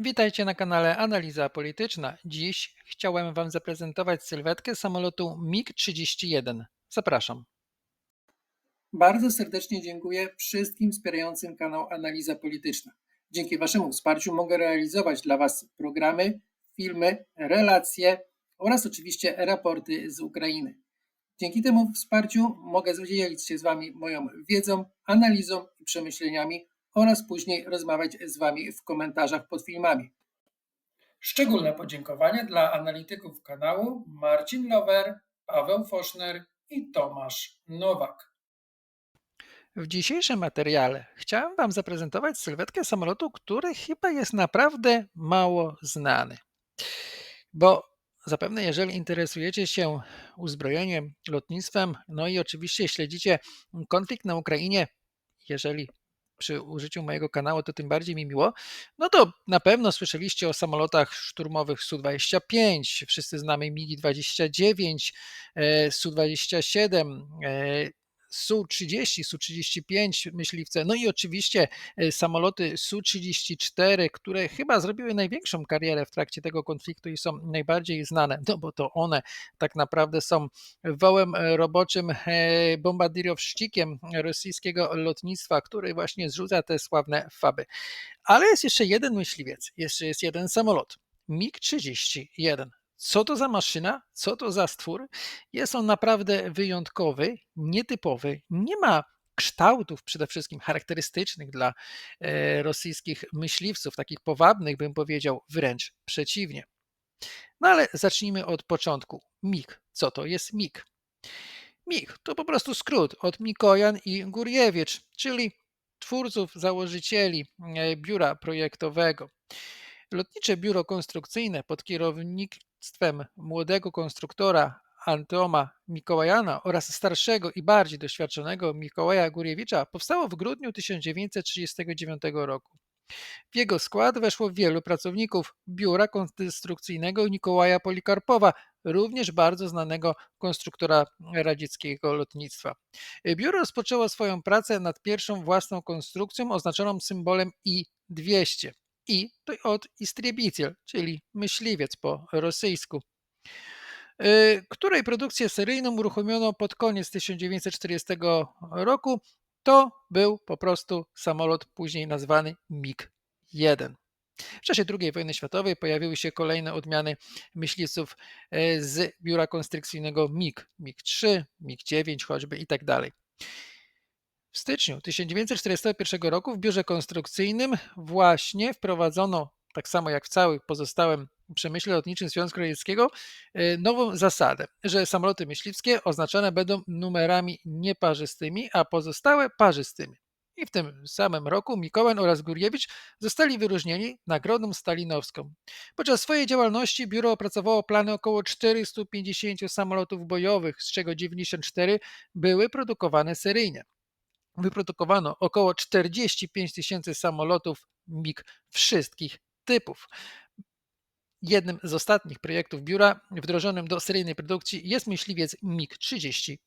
Witajcie na kanale Analiza Polityczna. Dziś chciałem Wam zaprezentować sylwetkę samolotu MiG-31. Zapraszam. Bardzo serdecznie dziękuję wszystkim wspierającym kanał Analiza Polityczna. Dzięki Waszemu wsparciu mogę realizować dla Was programy, filmy, relacje oraz oczywiście raporty z Ukrainy. Dzięki temu wsparciu mogę dzielić się z Wami moją wiedzą, analizą i przemyśleniami oraz później rozmawiać z Wami w komentarzach pod filmami. Szczególne podziękowania dla analityków kanału Marcin Lower, Paweł Foszner i Tomasz Nowak. W dzisiejszym materiale chciałem Wam zaprezentować sylwetkę samolotu, który chyba jest naprawdę mało znany. Bo zapewne, jeżeli interesujecie się uzbrojeniem, lotnictwem, no i oczywiście śledzicie konflikt na Ukrainie, jeżeli przy użyciu mojego kanału, to tym bardziej mi miło, no to na pewno słyszeliście o samolotach szturmowych Su-25, wszyscy znamy MiG-29, e, Su-27, Su-30, Su-35 myśliwce, no i oczywiście e, samoloty Su-34, które chyba zrobiły największą karierę w trakcie tego konfliktu i są najbardziej znane, no bo to one tak naprawdę są wołem e, roboczym, e, bombardirowszczykiem rosyjskiego lotnictwa, który właśnie zrzuca te sławne faby. Ale jest jeszcze jeden myśliwiec, jeszcze jest jeden samolot, MiG-31. Co to za maszyna? Co to za stwór? Jest on naprawdę wyjątkowy, nietypowy, nie ma kształtów przede wszystkim charakterystycznych dla e, rosyjskich myśliwców, takich powabnych, bym powiedział, wręcz przeciwnie. No ale zacznijmy od początku. MIG. Co to jest MIG? MIG to po prostu skrót od Mikojan i Gurjewicz, czyli twórców, założycieli e, biura projektowego. Lotnicze biuro konstrukcyjne pod kierownictwem młodego konstruktora Antoma Mikołajana oraz starszego i bardziej doświadczonego Mikołaja Górjewicza powstało w grudniu 1939 roku. W jego skład weszło wielu pracowników biura konstrukcyjnego Mikołaja Polikarpowa, również bardzo znanego konstruktora radzieckiego lotnictwa. Biuro rozpoczęło swoją pracę nad pierwszą własną konstrukcją oznaczoną symbolem I-200. I od istriebiciel, czyli myśliwiec po rosyjsku, y, której produkcję seryjną uruchomiono pod koniec 1940 roku. To był po prostu samolot później nazwany MiG-1. W czasie II wojny światowej pojawiły się kolejne odmiany myśliwców y, z biura konstrukcyjnego MiG, MiG-3, MiG-9 choćby i tak dalej. W styczniu 1941 roku w biurze konstrukcyjnym właśnie wprowadzono, tak samo jak w całym pozostałym przemyśle lotniczym Związku Radzieckiego, e, nową zasadę, że samoloty myśliwskie oznaczone będą numerami nieparzystymi, a pozostałe parzystymi. I w tym samym roku Mikołaj oraz Gurjewicz zostali wyróżnieni Nagrodą Stalinowską. Podczas swojej działalności biuro opracowało plany około 450 samolotów bojowych, z czego 94 były produkowane seryjnie wyprodukowano około 45 tysięcy samolotów MiG wszystkich typów. Jednym z ostatnich projektów biura wdrożonym do seryjnej produkcji jest myśliwiec MiG-35.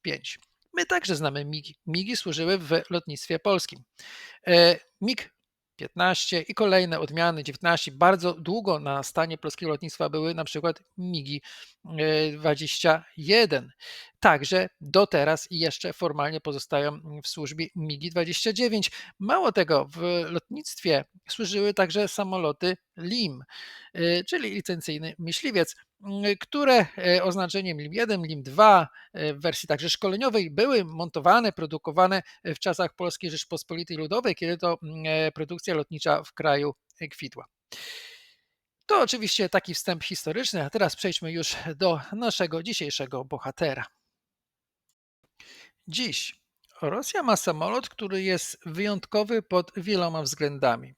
My także znamy MiG. MiGi służyły w lotnictwie polskim. E, MiG 15 i kolejne odmiany 19 bardzo długo na stanie polskiego lotnictwa były na przykład MIGI 21. Także do teraz i jeszcze formalnie pozostają w służbie MIGI 29. Mało tego, w lotnictwie służyły także samoloty LIM, y, czyli licencyjny myśliwiec które e, oznaczeniem LIM1, LIM2 e, w wersji także szkoleniowej były montowane, produkowane w czasach Polskiej Rzeczpospolitej Ludowej, kiedy to e, produkcja lotnicza w kraju kwitła. To oczywiście taki wstęp historyczny, a teraz przejdźmy już do naszego dzisiejszego bohatera. Dziś Rosja ma samolot, który jest wyjątkowy pod wieloma względami.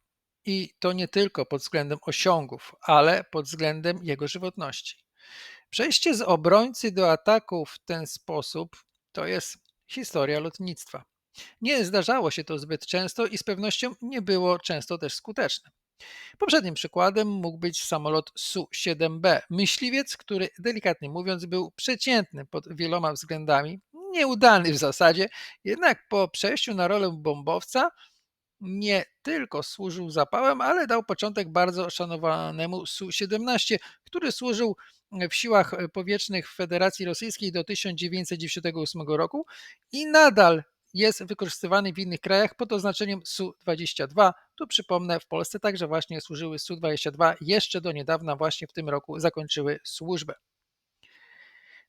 I to nie tylko pod względem osiągów, ale pod względem jego żywotności. Przejście z obrońcy do ataku w ten sposób to jest historia lotnictwa. Nie zdarzało się to zbyt często i z pewnością nie było często też skuteczne. Poprzednim przykładem mógł być samolot Su-7B, myśliwiec, który delikatnie mówiąc był przeciętny pod wieloma względami, nieudany w zasadzie, jednak po przejściu na rolę bombowca nie tylko służył zapałem, ale dał początek bardzo szanowanemu Su-17, który służył w siłach powietrznych Federacji Rosyjskiej do 1998 roku i nadal jest wykorzystywany w innych krajach pod oznaczeniem Su-22. Tu przypomnę, w Polsce także właśnie służyły Su-22, jeszcze do niedawna właśnie w tym roku zakończyły służbę.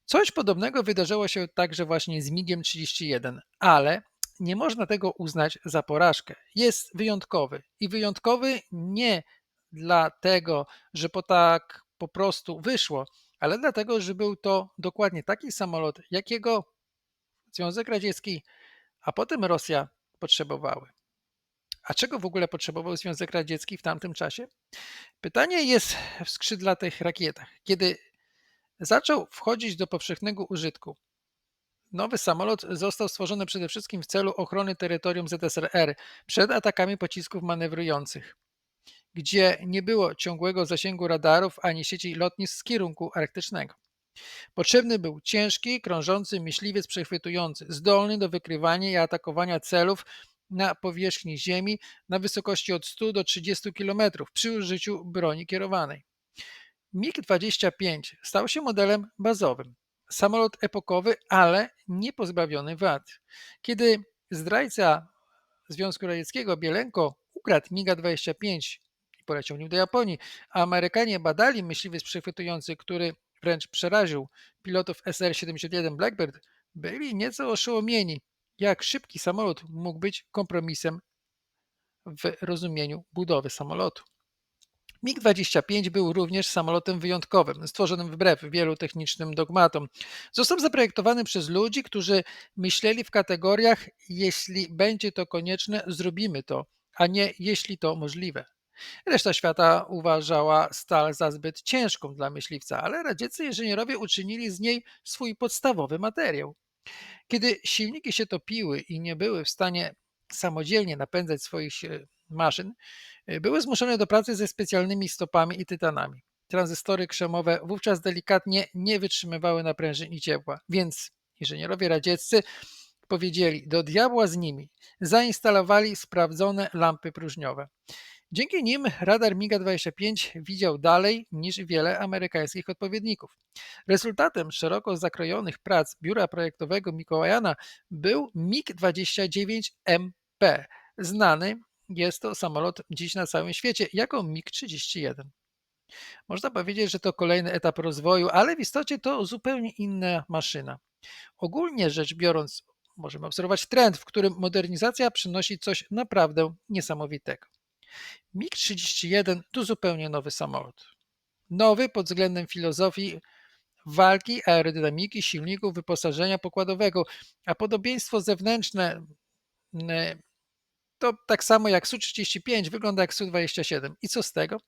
Coś podobnego wydarzyło się także właśnie z MiGiem 31, ale nie można tego uznać za porażkę. Jest wyjątkowy i wyjątkowy nie dlatego, że po tak po prostu wyszło, ale dlatego, że był to dokładnie taki samolot, jakiego Związek Radziecki, a potem Rosja potrzebowały. A czego w ogóle potrzebował Związek Radziecki w tamtym czasie? Pytanie jest w skrzydlatych rakietach. Kiedy zaczął wchodzić do powszechnego użytku, Nowy samolot został stworzony przede wszystkim w celu ochrony terytorium ZSRR przed atakami pocisków manewrujących, gdzie nie było ciągłego zasięgu radarów ani sieci lotnisk z kierunku arktycznego. Potrzebny był ciężki, krążący myśliwiec przechwytujący, zdolny do wykrywania i atakowania celów na powierzchni Ziemi na wysokości od 100 do 30 km przy użyciu broni kierowanej. MiG-25 stał się modelem bazowym. Samolot epokowy, ale nie pozbawiony wad. Kiedy zdrajca Związku Radzieckiego Bielenko ukradł MiG-25 i poleciał nim do Japonii, a Amerykanie badali myśliwiec przechwytujący, który wręcz przeraził pilotów SR-71 Blackbird, byli nieco oszołomieni, jak szybki samolot mógł być kompromisem w rozumieniu budowy samolotu. MiG-25 był również samolotem wyjątkowym, stworzonym wbrew wielu technicznym dogmatom. Został zaprojektowany przez ludzi, którzy myśleli w kategoriach: jeśli będzie to konieczne, zrobimy to, a nie jeśli to możliwe. Reszta świata uważała stal za zbyt ciężką dla myśliwca, ale radzieccy inżynierowie uczynili z niej swój podstawowy materiał. Kiedy silniki się topiły i nie były w stanie samodzielnie napędzać swoich maszyn, y, były zmuszone do pracy ze specjalnymi stopami i tytanami. Tranzystory krzemowe wówczas delikatnie nie wytrzymywały naprężeń i ciepła, więc inżynierowie radzieccy powiedzieli: Do diabła z nimi. Zainstalowali sprawdzone lampy próżniowe. Dzięki nim radar MiG-25 widział dalej niż wiele amerykańskich odpowiedników. Rezultatem szeroko zakrojonych prac biura projektowego Mikołajana był MiG-29MP, znany jest to samolot dziś na całym świecie jako MiG-31. Można powiedzieć, że to kolejny etap rozwoju, ale w istocie to zupełnie inna maszyna. Ogólnie rzecz biorąc, możemy obserwować trend, w którym modernizacja przynosi coś naprawdę niesamowitego. MiG-31 to zupełnie nowy samolot. Nowy pod względem filozofii walki, aerodynamiki, silników, wyposażenia pokładowego, a podobieństwo zewnętrzne to tak samo jak Su-35 wygląda jak Su-27. I co z tego?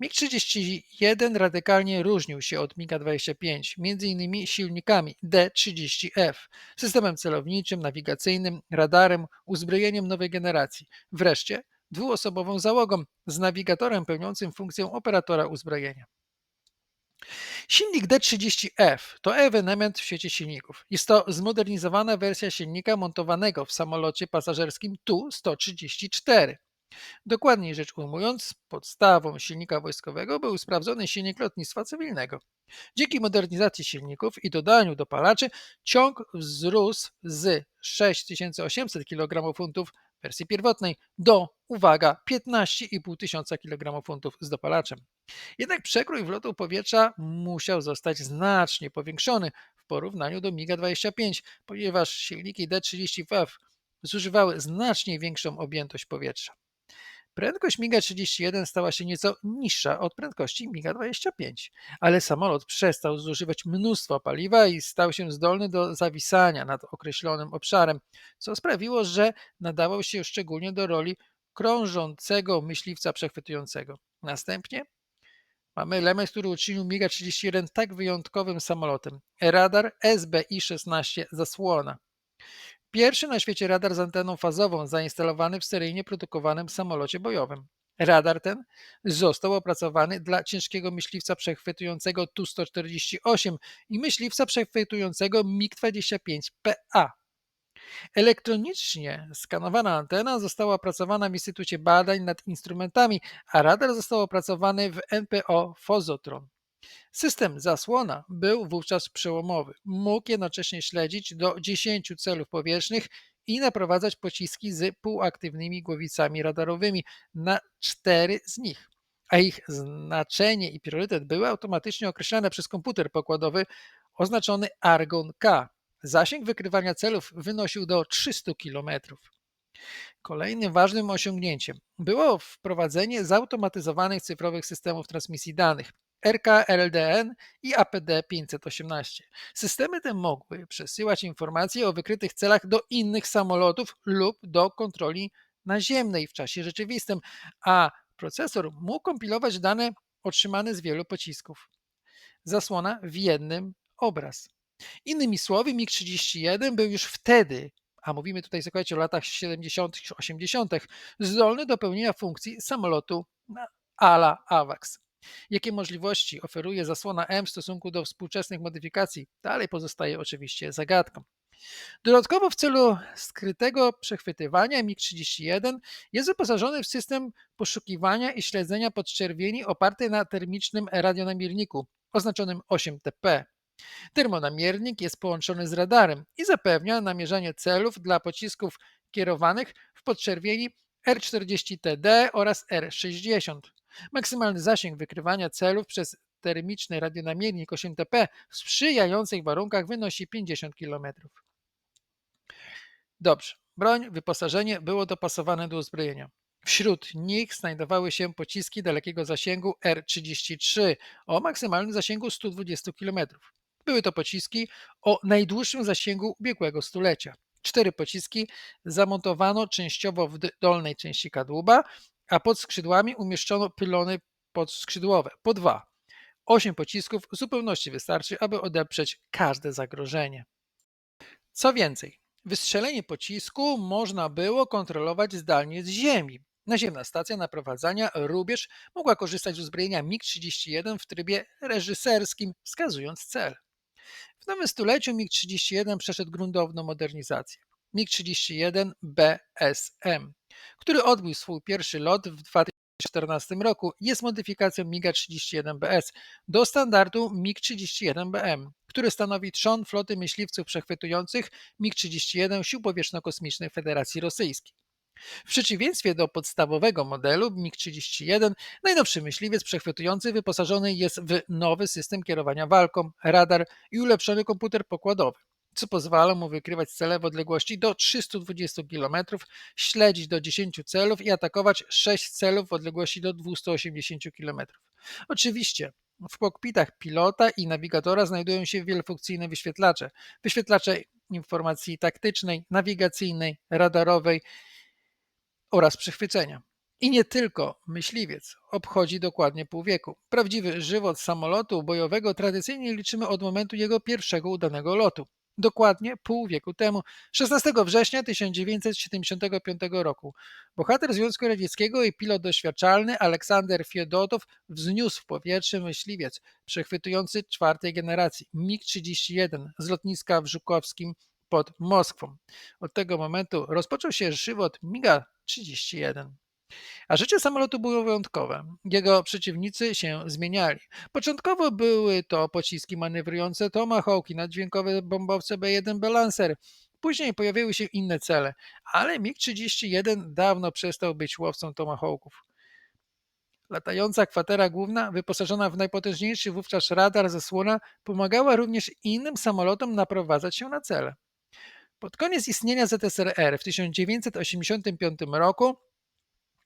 MiG-31 radykalnie różnił się od MiG-25, m.in. silnikami D-30F, systemem celowniczym, nawigacyjnym, radarem, uzbrojeniem nowej generacji, wreszcie dwuosobową załogą z nawigatorem pełniącym funkcję operatora uzbrojenia. Silnik D30F to ewenement w świecie silników. Jest to zmodernizowana wersja silnika montowanego w samolocie pasażerskim Tu-134. Dokładniej rzecz ujmując, podstawą silnika wojskowego był sprawdzony silnik lotnictwa cywilnego. Dzięki modernizacji silników i dodaniu dopalaczy ciąg wzrósł z 6800 kg funtów wersji pierwotnej do, uwaga, 15,5 tysiąca kg funtów z dopalaczem. Jednak przekrój wlotu powietrza musiał zostać znacznie powiększony w porównaniu do MiG-25, ponieważ silniki D-30F zużywały znacznie większą objętość powietrza. Prędkość MiGa-31 stała się nieco niższa od prędkości MiGa-25, ale samolot przestał zużywać mnóstwo paliwa i stał się zdolny do zawisania nad określonym obszarem, co sprawiło, że nadawał się szczególnie do roli krążącego myśliwca przechwytującego. Następnie mamy element, który uczynił MiGa-31 tak wyjątkowym samolotem. Radar SBI-16 zasłona. Pierwszy na świecie radar z anteną fazową zainstalowany w seryjnie produkowanym samolocie bojowym. Radar ten został opracowany dla ciężkiego myśliwca przechwytującego Tu-148 i myśliwca przechwytującego MiG-25PA. Elektronicznie skanowana antena została opracowana w Instytucie Badań nad Instrumentami, a radar został opracowany w NPO Fozotron. System zasłona był wówczas przełomowy. Mógł jednocześnie śledzić do 10 celów powietrznych i naprowadzać pociski z półaktywnymi głowicami radarowymi na cztery z nich, a ich znaczenie i priorytet były automatycznie określane przez komputer pokładowy oznaczony Argon K. Zasięg wykrywania celów wynosił do 300 km. Kolejnym ważnym osiągnięciem było wprowadzenie zautomatyzowanych cyfrowych systemów transmisji danych. RKLDN i APD-518. Systemy te mogły przesyłać informacje o wykrytych celach do innych samolotów lub do kontroli naziemnej w czasie rzeczywistym, a procesor mógł kompilować dane otrzymane z wielu pocisków. Zasłona w jednym obraz. Innymi słowy, MiG-31 był już wtedy, a mówimy tutaj słuchajcie o latach 70., 80., zdolny do pełnienia funkcji samolotu ala AWACS. Jakie możliwości oferuje zasłona M w stosunku do współczesnych modyfikacji, dalej pozostaje oczywiście zagadką. Dodatkowo w celu skrytego przechwytywania MiG-31 jest wyposażony w system poszukiwania i śledzenia podczerwieni oparty na termicznym radionamierniku oznaczonym 8TP. Termonamiernik jest połączony z radarem i zapewnia namierzanie celów dla pocisków kierowanych w podczerwieni R40TD oraz R60. Maksymalny zasięg wykrywania celów przez termiczny radionamiernik 8TP w sprzyjających warunkach wynosi 50 km. Dobrze, broń, wyposażenie było dopasowane do uzbrojenia. Wśród nich znajdowały się pociski dalekiego zasięgu R-33 o maksymalnym zasięgu 120 km. Były to pociski o najdłuższym zasięgu ubiegłego stulecia. Cztery pociski zamontowano częściowo w dolnej części kadłuba, a pod skrzydłami umieszczono pylony podskrzydłowe, po dwa. Osiem pocisków w zupełności wystarczy, aby odeprzeć każde zagrożenie. Co więcej, wystrzelenie pocisku można było kontrolować zdalnie z ziemi. Naziemna stacja naprowadzania Rubież mogła korzystać z uzbrojenia MiG-31 w trybie reżyserskim, wskazując cel. W nowym stuleciu MiG-31 przeszedł gruntowną modernizację. MiG-31 BSM, który odbył swój pierwszy lot w 2014 roku, jest modyfikacją MiG-31BS do standardu MiG-31BM, który stanowi trzon floty myśliwców przechwytujących MiG-31 Sił Powietrzno-Kosmicznych Federacji Rosyjskiej. W przeciwieństwie do podstawowego modelu MiG-31, najnowszy myśliwiec przechwytujący wyposażony jest w nowy system kierowania walką, radar i ulepszony komputer pokładowy, co pozwala mu wykrywać cele w odległości do 320 km, śledzić do 10 celów i atakować 6 celów w odległości do 280 km. Oczywiście w kokpitach pilota i nawigatora znajdują się wielofunkcyjne wyświetlacze, wyświetlacze informacji taktycznej, nawigacyjnej, radarowej, oraz przechwycenia. I nie tylko myśliwiec obchodzi dokładnie pół wieku. Prawdziwy żywot samolotu bojowego tradycyjnie liczymy od momentu jego pierwszego udanego lotu. Dokładnie pół wieku temu, 16 września 1975 roku, bohater Związku Radzieckiego i pilot doświadczalny Aleksander Fiodotow wzniósł w powietrze myśliwiec przechwytujący czwartej generacji MiG-31 z lotniska w Żukowskim pod Moskwą. Od tego momentu rozpoczął się żywot MiGa 31. A życie samolotu było wyjątkowe. Jego przeciwnicy się zmieniali. Początkowo były to pociski manewrujące Tomahawki, naddźwiękowe bombowce B-1 Lancer. Później pojawiły się inne cele, ale MiG-31 dawno przestał być łowcą Tomahawków. Latająca kwatera główna, wyposażona w najpotężniejszy wówczas radar zasłona, pomagała również innym samolotom naprowadzać się na cele. Pod koniec istnienia ZSRR w 1985 roku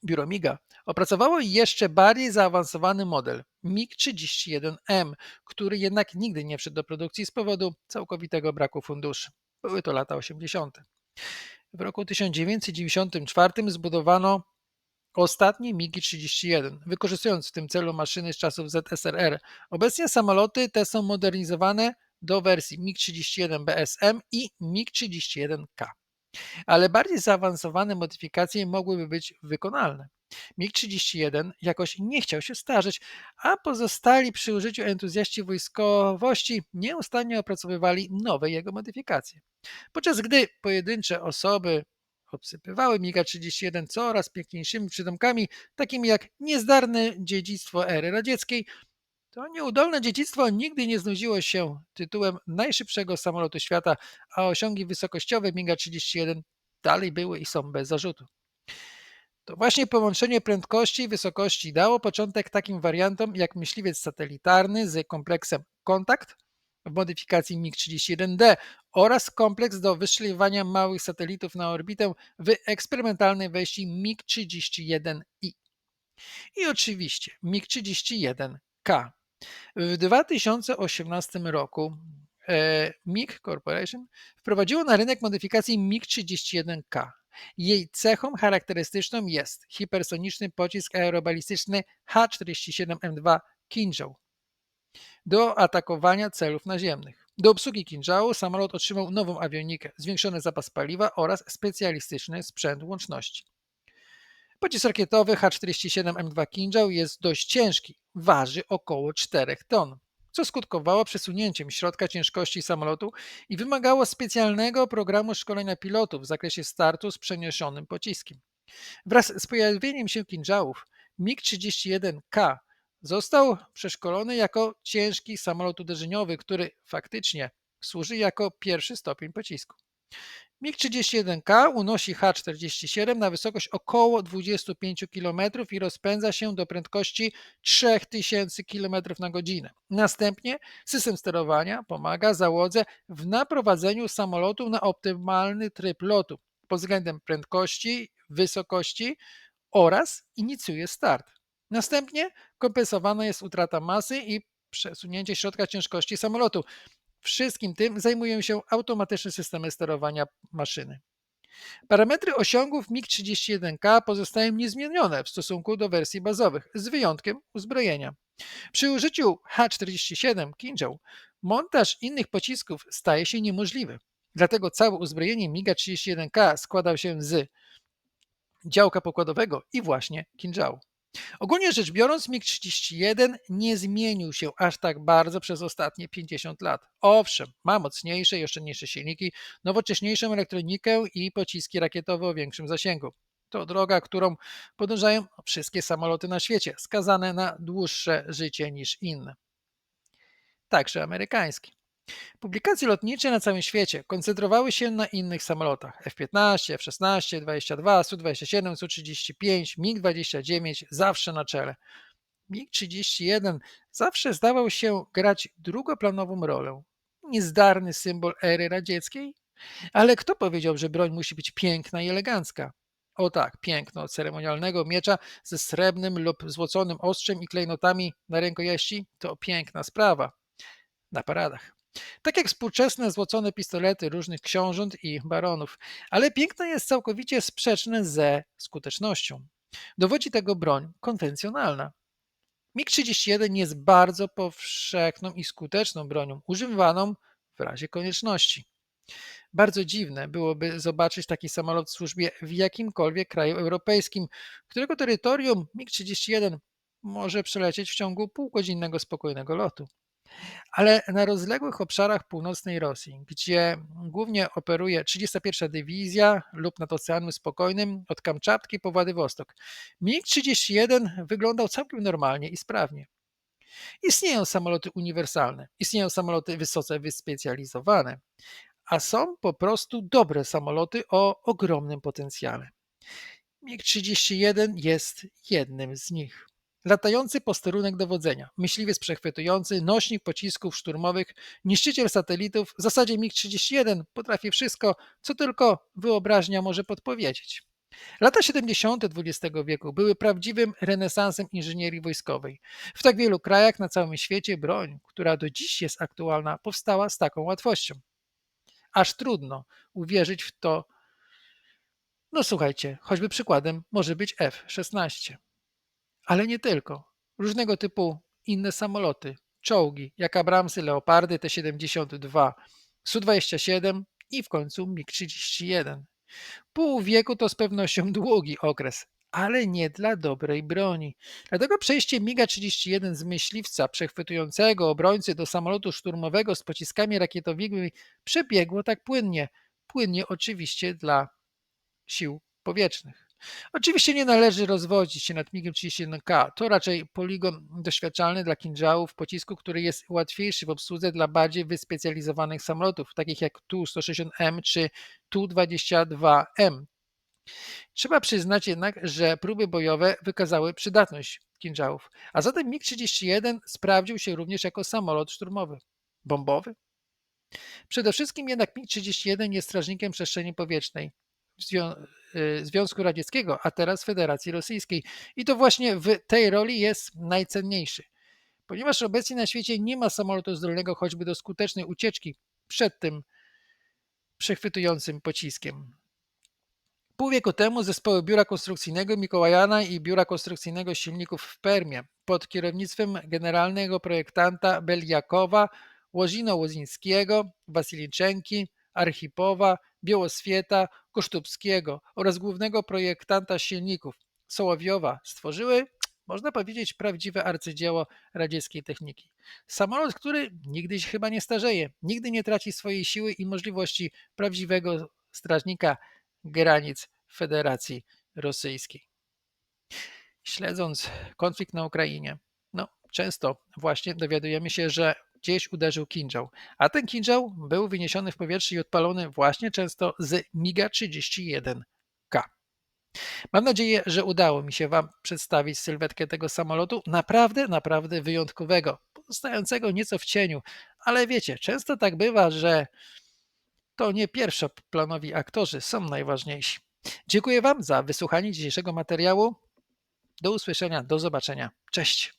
biuro MIGA opracowało jeszcze bardziej zaawansowany model MiG-31M, który jednak nigdy nie wszedł do produkcji z powodu całkowitego braku funduszy. Były to lata 80. W roku 1994 zbudowano ostatni MiG-31, wykorzystując w tym celu maszyny z czasów ZSRR. Obecnie samoloty te są modernizowane do wersji MiG-31 BSM i MiG-31K. Ale bardziej zaawansowane modyfikacje mogłyby być wykonalne. MiG-31 jakoś nie chciał się starzeć, a pozostali przy użyciu entuzjaści wojskowości nieustannie opracowywali nowe jego modyfikacje. Podczas gdy pojedyncze osoby obsypywały MiG-31 coraz piękniejszymi przydomkami, takimi jak niezdarne dziedzictwo ery radzieckiej, to nieudolne dziedzictwo nigdy nie znudziło się tytułem najszybszego samolotu świata, a osiągi wysokościowe MiG-31 dalej były i są bez zarzutu. To właśnie połączenie prędkości i wysokości dało początek takim wariantom jak myśliwiec satelitarny z kompleksem Kontakt w modyfikacji MiG-31D oraz kompleks do wystrzeliwania małych satelitów na orbitę w eksperymentalnej wersji MiG-31I. I oczywiście MiG-31K. W 2018 roku e, MiG Corporation wprowadziło na rynek modyfikacji MiG-31K. Jej cechą charakterystyczną jest hipersoniczny pocisk aerobalistyczny H-47M2 Kinzhal do atakowania celów naziemnych. Do obsługi Kinżału samolot otrzymał nową awionikę, zwiększony zapas paliwa oraz specjalistyczny sprzęt łączności. Pocisk rakietowy H-47M2 Kinżał jest dość ciężki, waży około 4 ton, co skutkowało przesunięciem środka ciężkości samolotu i wymagało specjalnego programu szkolenia pilotów w zakresie startu z przeniesionym pociskiem. Wraz z pojawieniem się Kinżałów MiG-31K został przeszkolony jako ciężki samolot uderzeniowy, który faktycznie służy jako pierwszy stopień pocisku. MiG-31K unosi H-47 na wysokość około 25 km i rozpędza się do prędkości 3000 km na godzinę. Następnie system sterowania pomaga załodze w naprowadzeniu samolotu na optymalny tryb lotu pod względem prędkości, wysokości oraz inicjuje start. Następnie kompensowana jest utrata masy i przesunięcie środka ciężkości samolotu. Wszystkim tym zajmują się automatyczne systemy sterowania maszyny. Parametry osiągów MiG-31K pozostają niezmienione w stosunku do wersji bazowych, z wyjątkiem uzbrojenia. Przy użyciu H-47 Kinjal montaż innych pocisków staje się niemożliwy. Dlatego całe uzbrojenie MiG-31K składał się z działka pokładowego i właśnie Kinjału. Ogólnie rzecz biorąc, MiG-31 nie zmienił się aż tak bardzo przez ostatnie 50 lat. Owszem, ma mocniejsze i oszczędniejsze silniki, nowocześniejszą elektronikę i pociski rakietowe o większym zasięgu. To droga, którą podążają wszystkie samoloty na świecie, skazane na dłuższe życie niż inne. Także amerykańskie. Publikacje lotnicze na całym świecie koncentrowały się na innych samolotach F-15, F-16, 22, Su-27, Su-35, MiG-29 zawsze na czele. MiG-31 zawsze zdawał się grać drugoplanową rolę. Niezdarny symbol ery radzieckiej? Ale kto powiedział, że broń musi być piękna i elegancka? O tak, piękno ceremonialnego miecza ze srebrnym lub złoconym ostrzem i klejnotami na rękojeści to piękna sprawa. Na paradach. Tak jak współczesne złocone pistolety różnych książąt i baronów, ale piękno jest całkowicie sprzeczne ze skutecznością. Dowodzi tego broń konwencjonalna. MiG-31 jest bardzo powszechną i skuteczną bronią, używaną w razie konieczności. Bardzo dziwne byłoby zobaczyć taki samolot w służbie w jakimkolwiek kraju europejskim, którego terytorium MiG-31 może przelecieć w ciągu półgodzinnego spokojnego lotu ale na rozległych obszarach północnej Rosji, gdzie głównie operuje 31 Dywizja lub nad Oceanem Spokojnym od Kamczatki po Władywostok, MiG-31 wyglądał całkiem normalnie i sprawnie. Istnieją samoloty uniwersalne, istnieją samoloty wysoce wyspecjalizowane, a są po prostu dobre samoloty o ogromnym potencjale. MiG-31 jest jednym z nich latający posterunek dowodzenia, myśliwiec przechwytujący, nośnik pocisków szturmowych, niszczyciel satelitów, w zasadzie MiG-31 potrafi wszystko, co tylko wyobraźnia może podpowiedzieć. Lata 70. XX wieku były prawdziwym renesansem inżynierii wojskowej. W tak wielu krajach na całym świecie broń, która do dziś jest aktualna, powstała z taką łatwością. Aż trudno uwierzyć w to. No słuchajcie, choćby przykładem może być F-16. Ale nie tylko. Różnego typu inne samoloty, czołgi, jak Abramsy, Leopardy T-72, Su-27 i w końcu MiG-31. Pół wieku to z pewnością długi okres, ale nie dla dobrej broni. Dlatego przejście MiGa-31 z myśliwca przechwytującego obrońcy do samolotu szturmowego z pociskami rakietowymi przebiegło tak płynnie. Płynnie oczywiście dla sił powietrznych. Oczywiście nie należy rozwodzić się nad MiG-31K. To raczej poligon doświadczalny dla kinżałów pocisku, który jest łatwiejszy w obsłudze dla bardziej wyspecjalizowanych samolotów, takich jak Tu-160M czy Tu-22M. Trzeba przyznać jednak, że próby bojowe wykazały przydatność kinżałów, a zatem MiG-31 sprawdził się również jako samolot szturmowy. Bombowy? Przede wszystkim jednak MiG-31 jest strażnikiem przestrzeni powietrznej. Y, Związku Radzieckiego, a teraz Federacji Rosyjskiej. I to właśnie w tej roli jest najcenniejszy. Ponieważ obecnie na świecie nie ma samolotu zdolnego choćby do skutecznej ucieczki przed tym przechwytującym pociskiem. Pół wieku temu zespoły Biura Konstrukcyjnego Mikołajana i Biura Konstrukcyjnego Silników w Permie pod kierownictwem generalnego projektanta Beliakowa, Łozino-Łozińskiego, Wasiliczenki, Archipowa, Białoswieta, Kosztubskiego oraz głównego projektanta silników Sołowiowa stworzyły, można powiedzieć, prawdziwe arcydzieło radzieckiej techniki. Samolot, który nigdy się chyba nie starzeje, nigdy nie traci swojej siły i możliwości prawdziwego strażnika granic Federacji Rosyjskiej. Śledząc konflikt na Ukrainie, no, często właśnie dowiadujemy się, że gdzieś uderzył kinżał, a ten kinżał był wyniesiony w powietrze i odpalony właśnie często z MiGa-31K. Mam nadzieję, że udało mi się Wam przedstawić sylwetkę tego samolotu, naprawdę, naprawdę wyjątkowego, pozostającego nieco w cieniu, ale wiecie, często tak bywa, że to nie pierwszoplanowi aktorzy są najważniejsi. Dziękuję Wam za wysłuchanie dzisiejszego materiału. Do usłyszenia, do zobaczenia. Cześć.